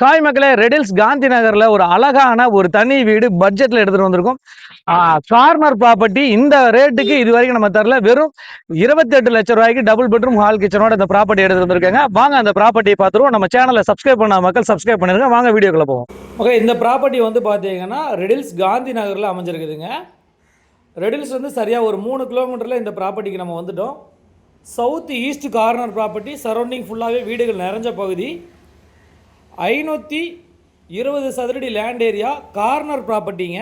Hi மக்களே riddles Gandhi நகர்ல ஒரு அழகான ஒரு தனி வீடு பட்ஜெட்ல எடுத்துட்டு வந்திருக்கோம். கார்னர் ப்ராப்பர்ட்டி இந்த ரேட்டுக்கு இது வரைக்கும் நம்ம தரல. வெறும் இருபத்தி எட்டு ரூபாய்க்கு டபுள் பெட்ரூம் ஹால் கிச்சனோட இந்த ப்ராப்பர்ட்டி எடுத்து வந்திருக்காங்க. வாங்க அந்த ப்ராப்பர்ட்டியை பார்த்துருவோம். நம்ம சேனலை சப்ஸ்கிரைப் பண்ண மக்கள் சப்ஸ்கிரைப் பண்ணிருங்க. வாங்க வீடியோக்குள்ள போவோம். ஓகே இந்த ப்ராப்பர்ட்டி வந்து பார்த்தீங்கன்னா ரெடில்ஸ் காந்தி நகரில் அமைஞ்சிருக்குதுங்க. ரெடில்ஸ் வந்து சரியாக ஒரு மூணு கிலோமீட்டரில் இந்த ப்ராப்பர்ட்டிக்கு நம்ம வந்துட்டோம். South east corner property surrounding ஃபுல்லாகவே வீடுகள் நிறைஞ்ச பகுதி. ஐநூற்றி இருபது சதுரடி லேண்ட் ஏரியா கார்னர் ப்ராப்பர்ட்டிங்க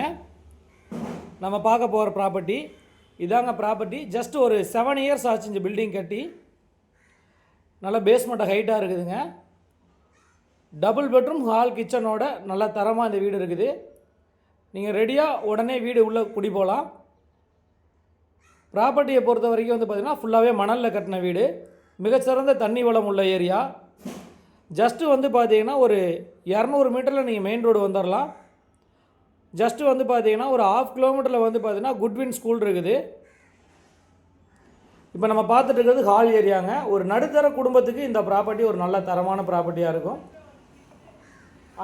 நம்ம பார்க்க போகிற ப்ராப்பர்ட்டி இதாங்க ப்ராப்பர்ட்டி ஜஸ்ட் ஒரு செவன் இயர்ஸ் ஆச்சு இந்த பில்டிங் கட்டி. நல்ல பேஸ்மெண்ட்டை ஹைட்டாக இருக்குதுங்க. டபுள் பெட்ரூம் ஹால் கிச்சனோட நல்ல தரமாக இந்த வீடு இருக்குது. நீங்கள் ரெடியாக உடனே வீடு உள்ளே குடி போகலாம் ப்ராப்பர்ட்டியை பொறுத்த வரைக்கும் வந்து பார்த்திங்கன்னா ஃபுல்லாகவே மணலில் கட்டின வீடு. மிகச்சிறந்த தண்ணி வளம் உள்ள ஏரியா ஜஸ்ட்டு வந்து பார்த்தீங்கன்னா ஒரு இரநூறு மீட்டரில் நீங்கள் மெயின் ரோடு வந்துடலாம் ஜஸ்ட்டு வந்து பார்த்தீங்கன்னா ஒரு ஆஃப் கிலோமீட்டரில் வந்து பார்த்தீங்கன்னா குட்வின் ஸ்கூல் இருக்குது. இப்போ நம்ம பார்த்துட்டு இருக்கிறது ஹால் ஏரியாங்க ஒரு நடுத்தர குடும்பத்துக்கு இந்த ப்ராப்பர்ட்டி ஒரு நல்ல தரமான ப்ராப்பர்ட்டியாக இருக்கும்.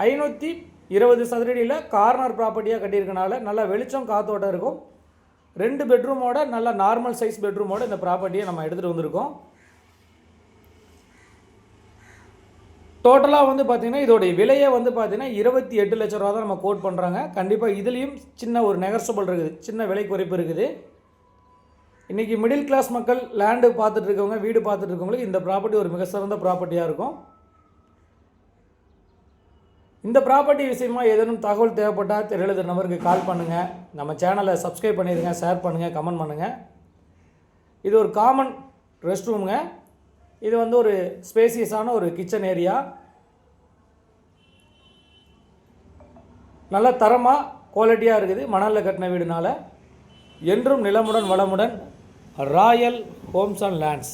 ஐநூற்றி இருபது சதுரடியில் கார்னர் ப்ராப்பர்ட்டியாக கட்டியிருக்கனால நல்ல வெளிச்சம் காத்தோட்டம் இருக்கும். ரெண்டு பெட்ரூமோட நல்ல நார்மல் சைஸ் பெட்ரூமோட இந்த ப்ராப்பர்ட்டியை நம்ம எடுத்துகிட்டு வந்திருக்கோம். டோட்டலாக வந்து பார்த்திங்கன்னா இதோடைய விலையே வந்து பார்த்திங்கன்னா இருபத்தி எட்டு லட்ச ரூபா தான் நம்ம கோட் பண்ணுறாங்க கண்டிப்பாக இதுலேயும் சின்ன ஒரு நெகர்சபிள் இருக்குது. சின்ன விலை குறைப்பு இருக்குது. இன்றைக்கி மிடில் கிளாஸ் மக்கள் லேண்டு பார்த்துட்டு இருக்கவங்க வீடு பார்த்துட்டு இருக்கவங்களுக்கு இந்த ப்ராப்பர்ட்டி ஒரு மிக சிறந்த ப்ராப்பர்ட்டியாக இருக்கும். இந்த ப்ராப்பர்ட்டி விஷயமா ஏதேனும் தகவல் தேவைப்பட்டால் தெரியல நபருக்கு கால் பண்ணுங்கள் நம்ம சேனலை சப்ஸ்கிரைப் பண்ணிடுங்க ஷேர் பண்ணுங்கள் கமெண்ட் பண்ணுங்கள் இது ஒரு காமன் ரெஸ்ட் ரூமுங்க இது வந்து ஒரு ஸ்பேசியஸான ஒரு கிச்சன் ஏரியா. நல்ல தரமாக குவாலிட்டியாக இருக்குது மணலில் கட்டின வீடுனால. என்றும் நிலமுடன் வளமுடன் ராயல் ஹோம்ஸ் அண்ட் லேண்ட்ஸ்.